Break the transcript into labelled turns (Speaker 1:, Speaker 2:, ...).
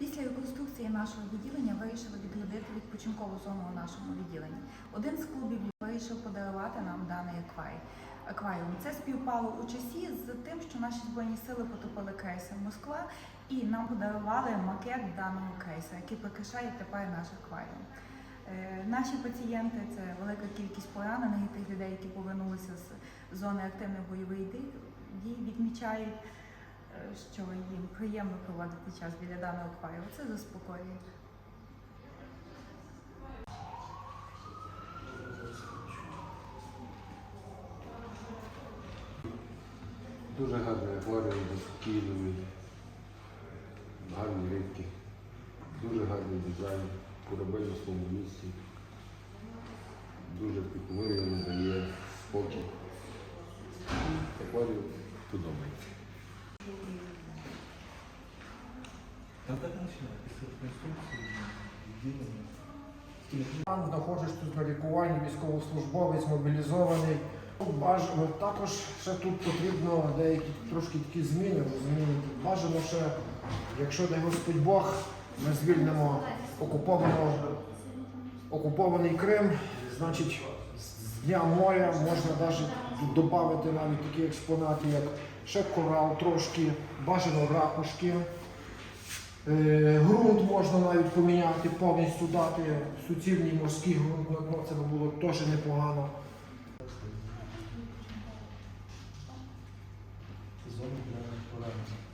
Speaker 1: Після реконструкції нашого відділення вирішили відгородити відпочинкову зону у нашому відділенні. Один з клубів вирішив подарувати нам даний акварій. акваріум. Це співпало у часі з тим, що наші збройні сили потопили крейсер Москва і нам подарували макет даного крейсера, який прикрашає тепер наш акваріум. Е, Наші пацієнти це велика кількість поранених і тих людей, які повернулися з зони активних бойових дій, відмічають, що їм приємно проводити час біля даного акваріуму. Це заспокоює.
Speaker 2: Дуже гарний акваріум, заспокійливий, гарні рибки, дуже гарний дизайн, корабель на своєму місці. Дуже піклує, надає спокій. Акваріум подобається.
Speaker 3: Когда начинать писать конструкцию, відділення?
Speaker 4: Там знаходжусь тут на лікуванні, військовослужбовець мобілізований. Бажано також ще тут потрібно деякі трошки такі зміни, розумієте. Бажано ще, якщо дай Господь Бог, ми звільнимо окуповану, окупований Крим, значить з Дня моря можна навіть додати навіть такі експонати, як ще корал трошки, бажано ракушки. Е, грунт можна навіть поміняти, повністю дати суцільний морський грунт на дно, це би було теж непогано. Зону для повернення.